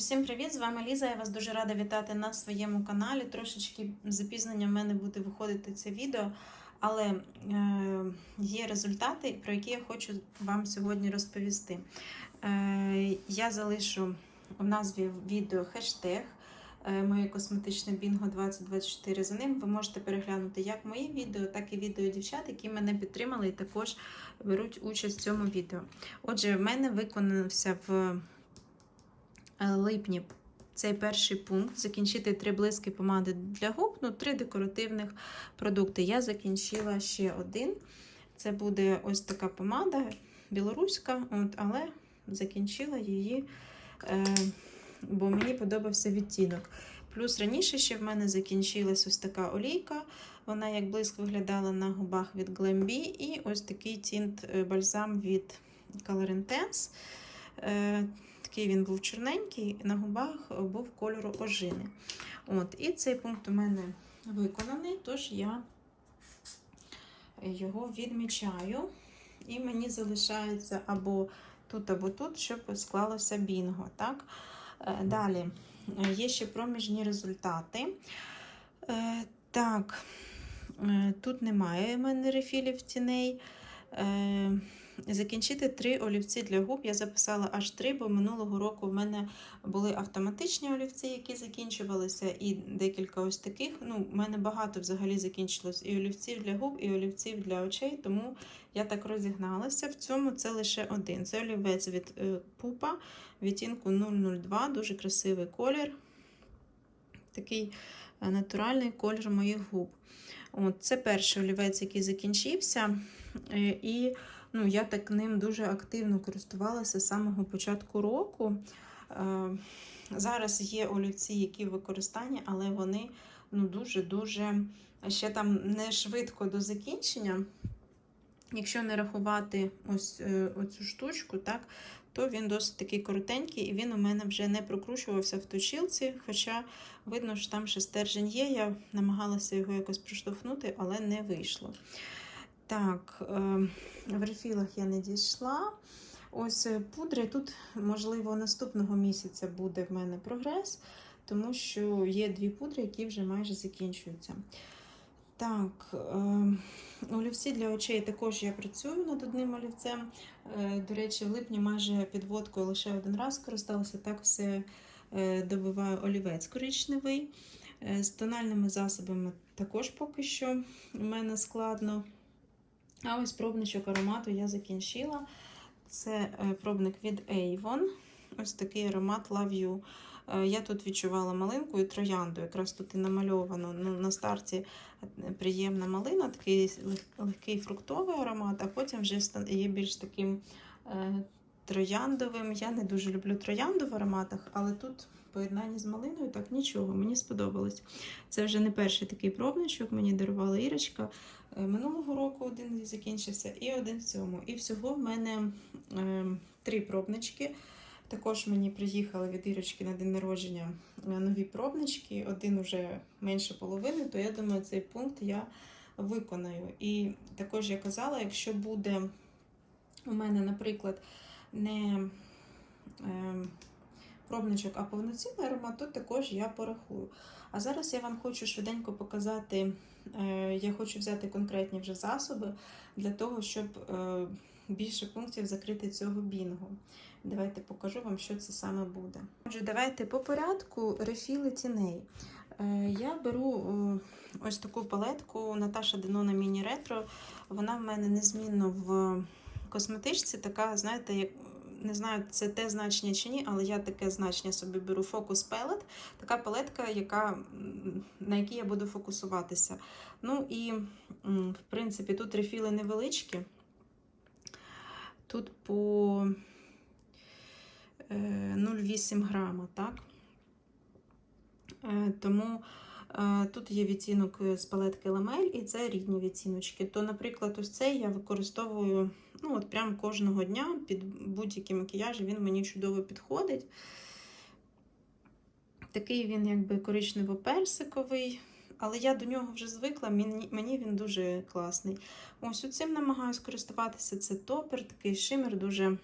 Усім привіт! З вами Ліза. Я вас дуже рада вітати на своєму каналі. Трошечки з запізненням в мене буде виходити це відео, але е, є результати, про які я хочу вам сьогодні розповісти. Е, я залишу в назві відео хештег е, моє косметичне бінго 2024. За ним ви можете переглянути як мої відео, так і відео дівчат, які мене підтримали і також беруть участь в цьому відео. Отже, в мене виконався в липні цей перший пункт закінчити три блиски помади для губ, ну, три декоративних продукти. Я закінчила ще один. Це буде ось така помада білоруська, от, але закінчила її, е, бо мені подобався відтінок. Плюс раніше ще в мене закінчилась ось така олійка. Вона як блиск виглядала на губах від Glambi. І ось такий тінт е, бальзам від Color Intense. Е, Такий він був чорненький, на губах був кольору ожини. От, І цей пункт у мене виконаний, тож я його відмічаю. І мені залишається або тут, або тут, щоб склалося бінго. Так? Е, Далі е, є ще проміжні результати. Е, Так, е, тут немає в мене рефілів тіней. Е, Закінчити три олівці для губ. Я записала аж три, бо минулого року в мене були автоматичні олівці, які закінчувалися, і декілька ось таких. Ну, в мене багато взагалі закінчилось і олівців для губ, і олівців для очей, тому я так розігналася. В цьому це лише один. Це олівець від е, пупа відтінку 002, дуже красивий колір. Такий е, натуральний колір моїх губ. От, Це перший олівець, який закінчився. Е, І ну, я так ним дуже активно користувалася з самого початку року. Е, Зараз є олівці, які в використанні, але вони ну, дуже-дуже ще там не швидко до закінчення. Якщо не рахувати ось е, оцю штучку, так, то він досить такий коротенький, і він у мене вже не прокручувався в точилці, хоча видно, що там ще стержень є. Я намагалася його якось проштовхнути, але не вийшло. Так, е, в рефілах я не дійшла. Ось е, пудри. Тут, можливо, наступного місяця буде в мене прогрес, тому що є дві пудри, які вже майже закінчуються. Так, е, олівці для очей також я працюю над одним олівцем. Е, До речі, в липні майже підводкою лише один раз користалася, так все е, добиваю олівець коричневий. З тональними засобами також поки що в мене складно. А ось пробничок аромату я закінчила. Це е, пробник від Avon. Ось такий аромат Love You. Е, Я тут відчувала малинку і троянду. Якраз тут і намальовано. Ну, на старті е, приємна малина, такий легкий фруктовий аромат, а потім вже є більш таким трояндовим. Я не дуже люблю троянду в ароматах, але тут поєднанні з малиною так нічого, мені сподобалось. Це вже не перший такий пробничок, мені дарувала Ірочка. Е, Минулого року один закінчився і один в цьому. І всього в мене е, три пробнички. Також мені приїхали від Ірочки на день народження е, нові пробнички, один уже менше половини, то я думаю, цей пункт я виконаю. І також я казала, якщо буде у мене, наприклад, не е, пробничок, а повноцінний аромат, то також я порахую. А зараз я вам хочу швиденько показати, е, я хочу взяти конкретні вже засоби для того, щоб е, більше пунктів закрити цього бінгу. Давайте покажу вам, що це саме буде. Отже, давайте по порядку рефіли тіней. Я беру е, ось таку палетку Наташа Денона Міні Ретро. Вона в мене незмінно в косметичці, така, знаєте, як. Не знаю, це те значення чи ні, але я таке значення собі беру фокус пелет. Така палетка, яка, на якій я буду фокусуватися. Ну і, в принципі, тут рефіли невеличкі. Тут по е, 0,8 грама, так? Е, Тому е, тут є відтінок з палетки Ламель, і це рідні відтіночки. То, наприклад, ось цей я використовую ну, от прям кожного дня під будь-які макіяжі, він мені чудово підходить. Такий він якби коричнево-персиковий, але я до нього вже звикла, мені, він дуже класний. Ось цим намагаюся користуватися. Це топер, такий шимер, дуже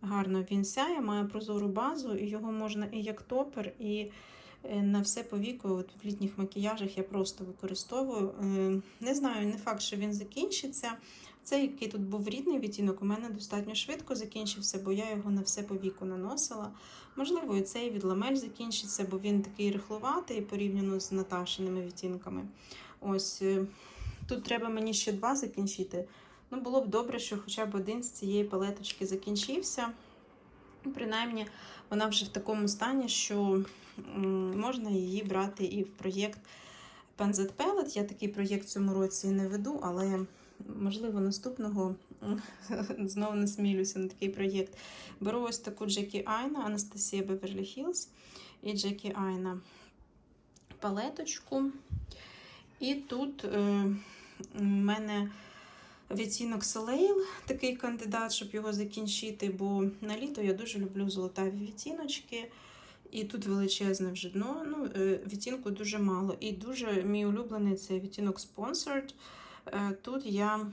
гарно він сяє, має прозору базу, і його можна і як топер, і е, на все по віку. От в літніх макіяжах я просто використовую. Е, Не знаю, не факт, що він закінчиться. Цей, який тут був рідний відтінок, у мене достатньо швидко закінчився, бо я його на все по віку наносила. Можливо, і цей від ламель закінчиться, бо він такий рихлуватий порівняно з Наташиними відтінками. Ось е, тут треба мені ще два закінчити. Ну, було б добре, що хоча б один з цієї палеточки закінчився. Ну, Принаймні, вона вже в такому стані, що можна її брати і в проєкт Pen Pellet. Я такий проєкт в цьому році не веду, але можливо наступного знову насмілюся на такий проєкт. Беру ось таку Джекі Айна, Анастасія Беверлі Хіллз і Джекі Айна палеточку. І тут е, у мене відтінок Soleil, такий кандидат, щоб його закінчити, бо на літо я дуже люблю золотаві відтіночки. І тут величезне вже дно. Ну, е, відтінку дуже мало. І дуже мій улюблений це відтінок Sponsored. Е, Тут я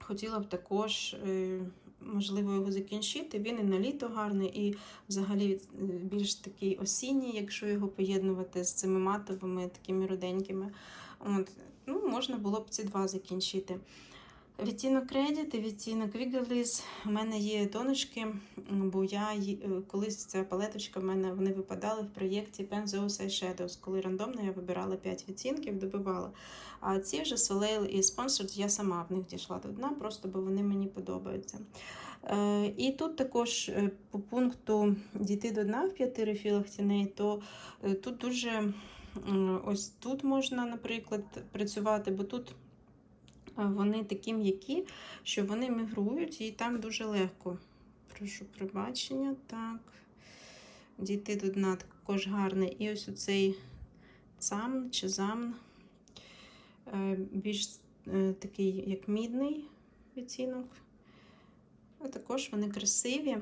хотіла б також, е, можливо, його закінчити. Він і на літо гарний, і взагалі більш такий осінній, якщо його поєднувати з цими матовими, такими руденькими. От, ну, можна було б ці два закінчити. Відтінок Credit і відтінок Wiggles. У мене є тоночки, м, бо я е, колись ця палеточка в мене вони випадали в проєкті Pen Zone Eyeshadows, коли рандомно я вибирала 5 відтінків, добивала. А ці вже Soleil і Sponsored я сама в них дійшла до дна, просто бо вони мені подобаються. Е, і тут також е, по пункту дійти до дна в п'яти рефілах тіней, то тут дуже ось тут можна, наприклад, працювати, бо тут вони такі м'які, що вони мігрують і там дуже легко. Прошу пробачення. Так. Дійти до дна також гарний. І ось оцей цамн чи замн. е, Більш е, такий, як мідний відтінок. А також вони красиві.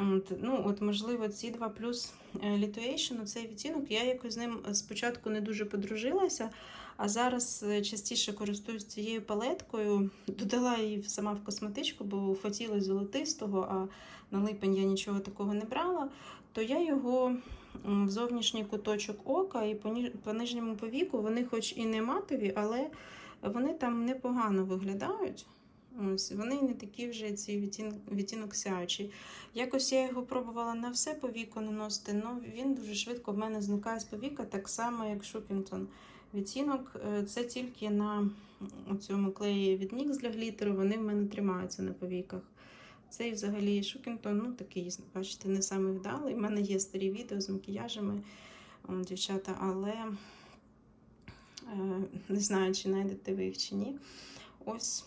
От, ну, от, можливо, ці два плюс е, Lituation, цей відтінок, я якось з ним спочатку не дуже подружилася, а зараз е, частіше користуюсь цією палеткою. Додала її сама в косметичку, бо хотілося золотистого, а на липень я нічого такого не брала. То я його в зовнішній куточок ока і по нижньому повіку, вони хоч і не матові, але вони там непогано виглядають. Ось, вони не такі вже ці відтін, відтінок сяючий. Якось я його пробувала на все повіку наносити, але він дуже швидко в мене зникає з повіка, так само, як Шупінтон. Відтінок е, це тільки на цьому клеї від NYX для глітеру, вони в мене тримаються на повіках. Цей взагалі Шукінтон, ну такий, бачите, не самий вдалий. У мене є старі відео з макіяжами, дівчата, але е, не знаю, чи знайдете ви їх чи ні. Ось,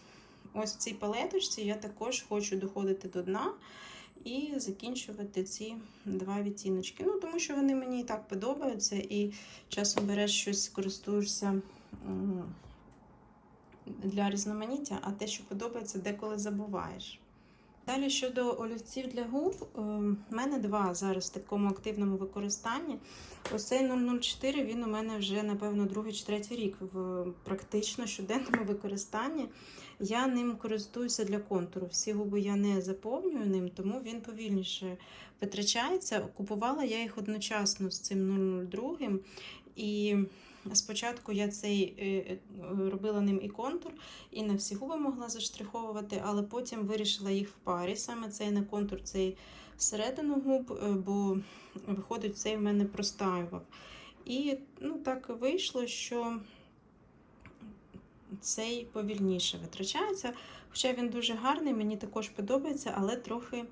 ось в цій палеточці я також хочу доходити до дна і закінчувати ці два відтіночки. Ну, тому що вони мені і так подобаються, і часом береш щось, користуєшся для різноманіття, а те, що подобається, деколи забуваєш. Далі щодо олівців для губ, е, в мене два зараз в такому активному використанні. Ось цей 004 він у мене вже, напевно, другий чи третій рік в практично щоденному використанні. Я ним користуюся для контуру. Всі губи я не заповнюю ним, тому він повільніше витрачається. Купувала я їх одночасно з цим 002. І спочатку я цей е, е, робила ним і контур, і на всі губи могла заштриховувати, але потім вирішила їх в парі. Саме цей на контур, цей всередину губ, е, бо виходить, цей в мене простаював. І ну, так вийшло, що цей повільніше витрачається. Хоча він дуже гарний, мені також подобається, але трохи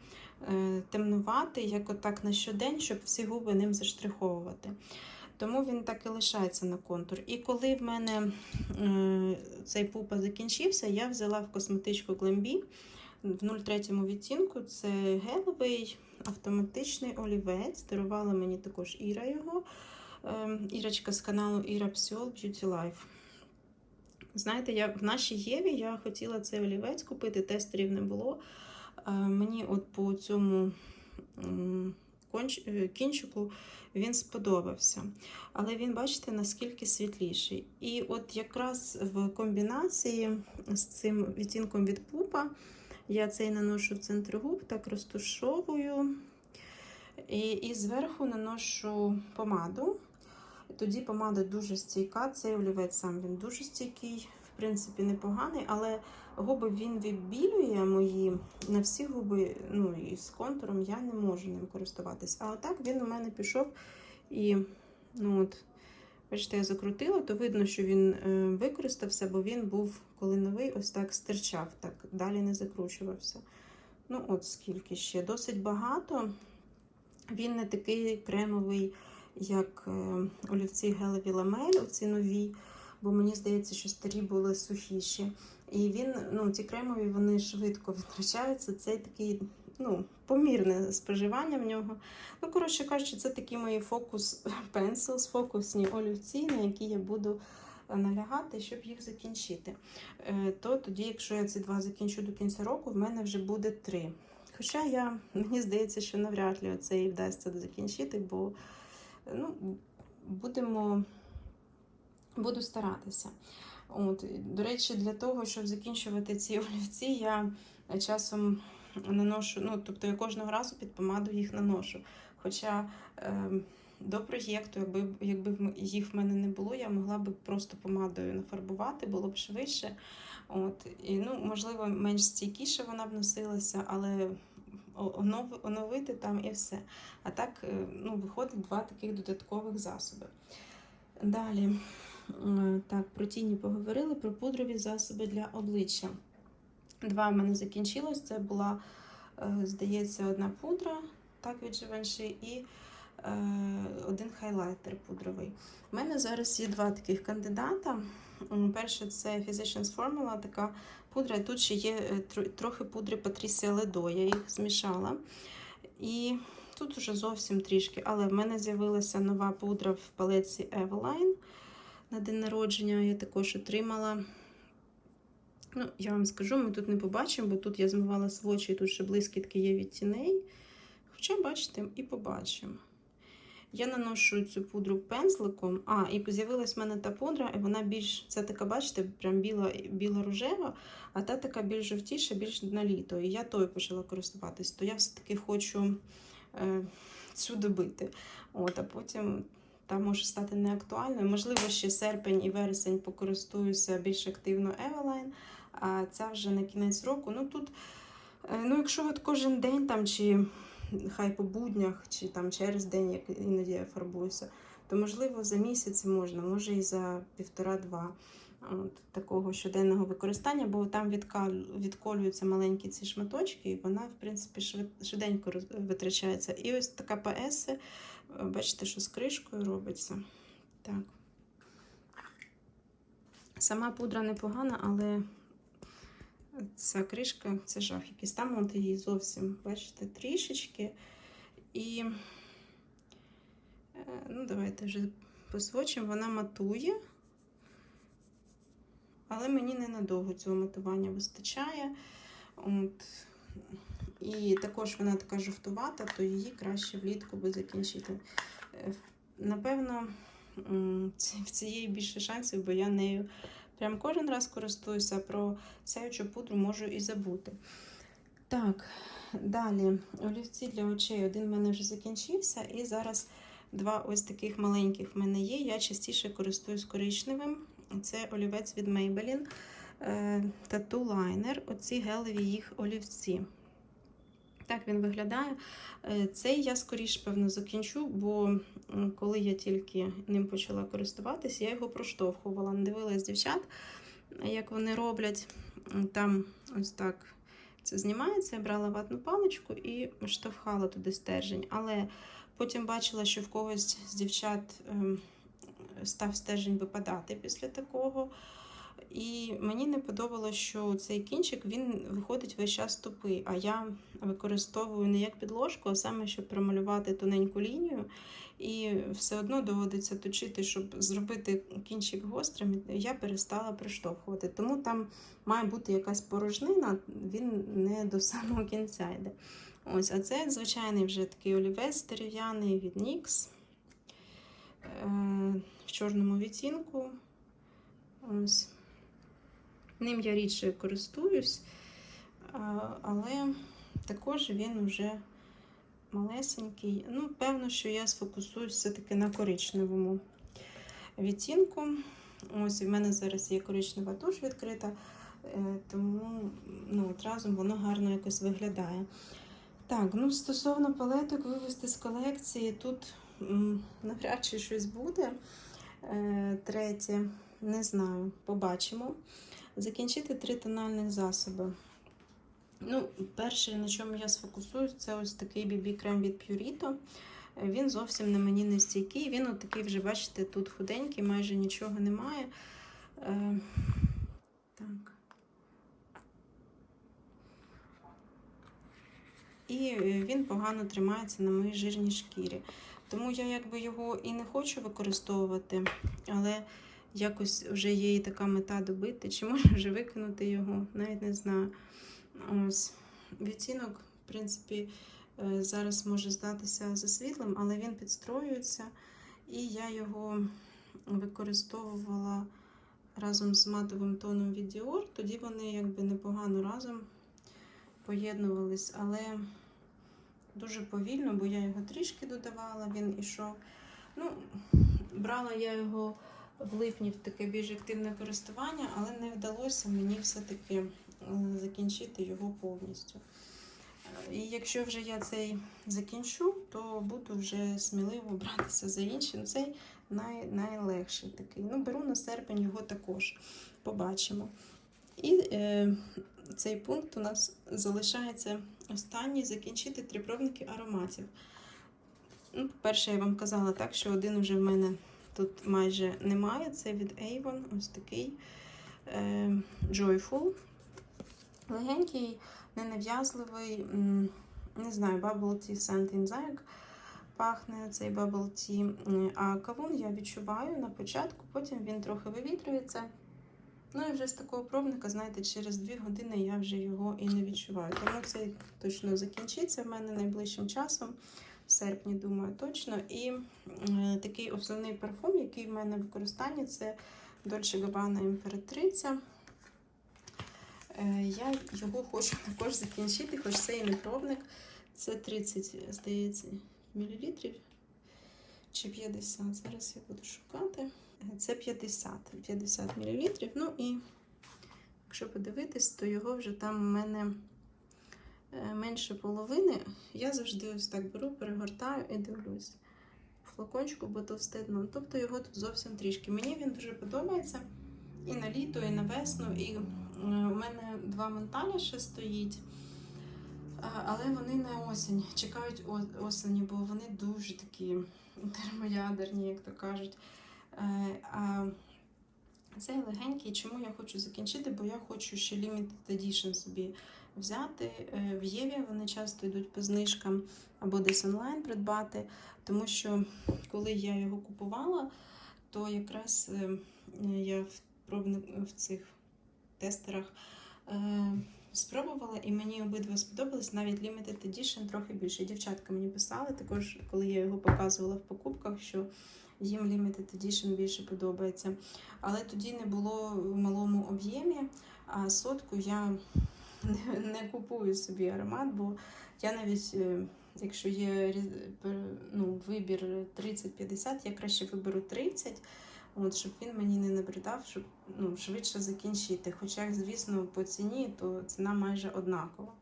темнуватий, як отак на щодень, щоб всі губи ним заштриховувати. Тому він так і лишається на контур. І коли в мене е, цей пупа закінчився, я взяла в косметичку Glambi в 03 відтінку. Це гелевий автоматичний олівець. Дарувала мені також Іра його. Е, Ірочка з каналу Іра Псіол Beauty Life. Знаєте, я в нашій Єві я хотіла цей олівець купити, тестерів не було. Е, Мені от по цьому кінчику він сподобався. Але він, бачите, наскільки світліший. І от якраз в комбінації з цим відтінком від пупа Я цей наношу в центр губ, так розтушовую. І, і зверху наношу помаду. Тоді помада дуже стійка. Цей олівець сам він дуже стійкий, в принципі, непоганий, але губи він відбілює мої. На всі губи, ну і з контуром я не можу ним користуватись. А отак він у мене пішов і, ну от, бачите, я закрутила, то видно, що він е, використався, бо він був, коли новий, ось так стирчав, так далі не закручувався. Ну, от скільки ще. Досить багато. Він не такий кремовий, як е, олівці гелеві ламель, оці нові, бо мені здається, що старі були сухіші. І він, ну, ці кремові вони швидко витрачаються. Цей такий, ну, помірне споживання в нього. Ну, коротше кажучи, це такі мої фокус пенсилс, фокусні олівці, на які я буду е, налягати, щоб їх закінчити. Е, То тоді, якщо я ці два закінчу до кінця року, в мене вже буде три. Хоча я, мені здається, що навряд ли це і вдасться закінчити, бо ну, будемо, буду старатися. От, до речі, для того, щоб закінчувати ці олівці, я часом наношу, ну, тобто я кожного разу під помаду їх наношу. Хоча е, до проєкту, якби, якби їх в мене не було, я могла б просто помадою нафарбувати, було б швидше. От, і, ну, можливо, менш стійкіше вона б носилася, але оновити там і все. А так е, ну, виходить два таких додаткових засоби. Далі, так, про тіні поговорили, про пудрові засоби для обличчя. Два в мене закінчилось. Це була, е, здається, одна пудра, так від Givenchy, і е, один хайлайтер пудровий. У мене зараз є два таких кандидата. Перше це Physicians Formula, така пудра. І Тут ще є е, трохи пудри Patricia Ledo, я їх змішала. І тут уже зовсім трішки. Але в мене з'явилася нова пудра в палеці Eveline на день народження. Я також отримала. Ну, я вам скажу, ми тут не побачимо, бо тут я змивала свочі, і тут ще блискітки є від тіней. Хоча, бачите, і побачимо. Я наношу цю пудру пензликом. А, і з'явилась в мене та пудра, і вона більш, це така, бачите, прям біла, біла рожева, а та така більш жовтіша, більш на літо. І я тою почала користуватись, то я все-таки хочу е, цю добити. От, а потім та може стати неактуальною. Можливо, ще серпень і вересень покористуюся більш активно Eveline, а ця вже на кінець року. Ну тут, е, ну, якщо от кожен день там чи хай по буднях, чи там через день, як іноді я фарбуюся, то можливо за місяць можна, може і за півтора-два. От, такого щоденного використання, бо там відколюються маленькі ці шматочки, і вона, в принципі, швид- швиденько витрачається. І ось така ПС, бачите, що з кришкою робиться. Так. Сама пудра непогана, але ця кришка це жах якийсь. Там от її зовсім, бачите, трішечки. І е, ну, давайте вже посвочимо, вона матує. Але мені ненадовго цього матування вистачає. От. І також вона така жовтувата, то її краще влітку би закінчити. Е, Напевно, в цієї більше шансів, бо я нею прям кожен раз користуюся, про сяючу пудру можу і забути. Так, далі олівці для очей. Один в мене вже закінчився, і зараз два ось таких маленьких в мене є. Я частіше користуюсь коричневим. Це олівець від Maybelline е, Tattoo Liner. Оці гелеві їх олівці. Так він виглядає. Е, Цей я скоріш, певно, закінчу, бо коли я тільки ним почала користуватися, я його проштовхувала. Дивилась дівчат, як вони роблять. Там ось так це знімається. Я брала ватну паличку і штовхала туди стержень. Але потім бачила, що в когось з дівчат ем, став стержень випадати після такого. І мені не подобалося, що цей кінчик він виходить весь час тупий, а я використовую не як підложку, а саме щоб промалювати тоненьку лінію. І все одно доводиться точити, щоб зробити кінчик гострим, я перестала приштовхувати. Тому там має бути якась порожнина, він не до самого кінця йде. Ось, а це звичайний вже такий олівець дерев'яний від NYX е, в чорному відтінку. Ось. Ним я рідше користуюсь, але також він вже малесенький. Ну, певно, що я сфокусуюсь все-таки на коричневому відтінку. Ось в мене зараз є коричнева туш відкрита, е, тому ну, от разом воно гарно якось виглядає. Так, ну стосовно палеток вивести з колекції, тут навряд чи щось буде. Е, третє, не знаю, побачимо. Закінчити три тональних засоби. Ну, перше, на чому я сфокусуюсь, це ось такий BB-крем від. Е, Він зовсім на мені не стійкий. Він от такий вже, бачите, тут худенький, майже нічого немає. Е, так. І е, він погано тримається на моїй жирній шкірі. Тому я якби його і не хочу використовувати, але якось вже є і така мета добити. Чи можу вже викинути його, навіть не знаю. Ось відтінок, в принципі, е, зараз може здатися за світлим, але він підстроюється. І я його використовувала разом з матовим тоном від Dior. Тоді вони якби непогано разом поєднувались, але дуже повільно, бо я його трішки додавала, він ішов. Ну, брала я його в липні в таке більш активне користування, але не вдалося мені все-таки закінчити його повністю. Е, І якщо вже я цей закінчу, то буду вже сміливо братися за інший. Ну, Цей най, найлегший такий. Ну, беру на серпень його також. Побачимо. І е, цей пункт у нас залишається останній закінчити три пробники ароматів. Ну, по-перше, я вам казала так, що один вже в мене тут майже немає. Це від Avon, ось такий е, Joyful. Легенький, ненав'язливий, не знаю, Bubble Tea Scent in Zag пахне цей Bubble Tea. А кавун я відчуваю на початку, потім він трохи вивітрюється. Ну і вже з такого пробника, знаєте, через 2 години я вже його і не відчуваю. Тому це точно закінчиться в мене найближчим часом, в серпні, думаю, точно. І е, такий основний парфум, який в мене в використанні, це Dolce Gabbana імператриця. Е, я його хочу також закінчити, хоч це і не пробник. Це 30, здається, мілілітрів чи 50. Зараз я буду шукати. Це 50 50 мл. Ну і якщо подивитись, то його вже там у мене менше половини. Я завжди ось так беру, перегортаю і дивлюсь. Флакончику, бо товсте дно. Тобто його тут зовсім трішки. Мені він дуже подобається і на літо, і на весну. І е, у мене два менталя ще стоїть. Але вони на осінь, чекають осені, бо вони дуже такі термоядерні, як то кажуть. Е, А цей легенький, чому я хочу закінчити, бо я хочу ще Limited Edition собі взяти. Е, В Єві вони часто йдуть по знижкам або десь онлайн придбати, тому що коли я його купувала, то якраз е, я в, в цих тестерах е, спробувала, і мені обидва сподобались. Навіть Limited Edition трохи більше. Дівчатка мені писали, також коли я його показувала в покупках, що їм Limited Edition більше подобається. Але тоді не було в малому об'ємі, а сотку я не, купую собі аромат, бо я навіть, е, якщо є ну, вибір 30-50, я краще виберу 30. От, щоб він мені не набридав, щоб ну, швидше закінчити. Хоча, звісно, по ціні то ціна майже однакова.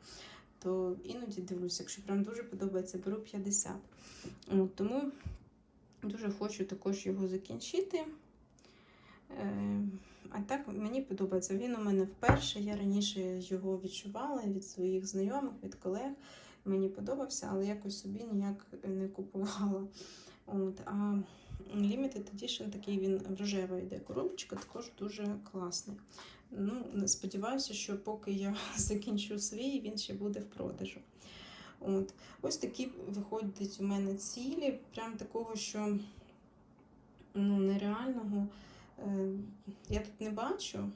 То іноді дивлюся, якщо прям дуже подобається, беру 50. От, тому дуже хочу також його закінчити. Е, а так мені подобається. Він у мене вперше. Я раніше його відчувала від своїх знайомих, від колег. Мені подобався, але якось собі ніяк не купувала. От, а Limited Edition такий він рожева йде коробочка, також дуже класний. Ну, сподіваюся, що поки я закінчу свій, він ще буде в продажу. От. Ось такі виходять у мене цілі, прям такого, що ну, нереального я тут не бачу.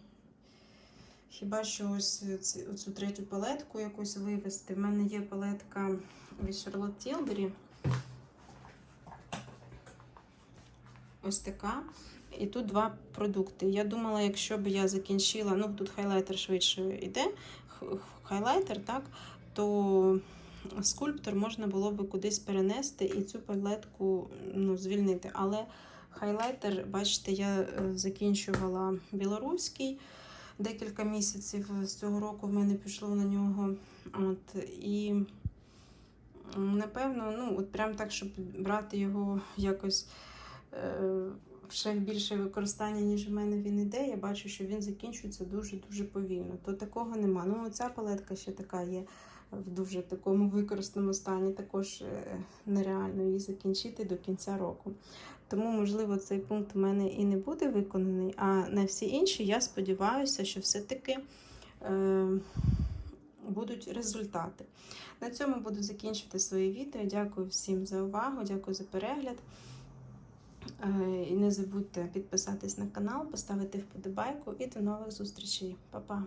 Хіба що ось оцю третю палетку якусь вивести. В мене є палетка від Charlotte Tilbury. Ось така. І тут два продукти. Я думала, якщо б я закінчила, ну тут хайлайтер швидше йде. хайлайтер, так, то скульптор можна було би кудись перенести і цю палетку ну, звільнити. Але хайлайтер, бачите, я е, закінчувала білоруський. Декілька місяців з цього року в мене пішло на нього. От, і напевно, ну, от прям так, щоб брати його якось е, ще в більше використання, ніж в мене він іде, я бачу, що він закінчується дуже-дуже повільно. То такого нема. Ну, ця палетка ще така є в дуже такому використаному стані, також е, нереально її закінчити до кінця року. Тому, можливо, цей пункт у мене і не буде виконаний, а на всі інші я сподіваюся, що все-таки е, будуть результати. На цьому буду закінчувати своє відео. Дякую всім за увагу, дякую за перегляд. Е, І не забудьте підписатись на канал, поставити вподобайку і до нових зустрічей. Па-па!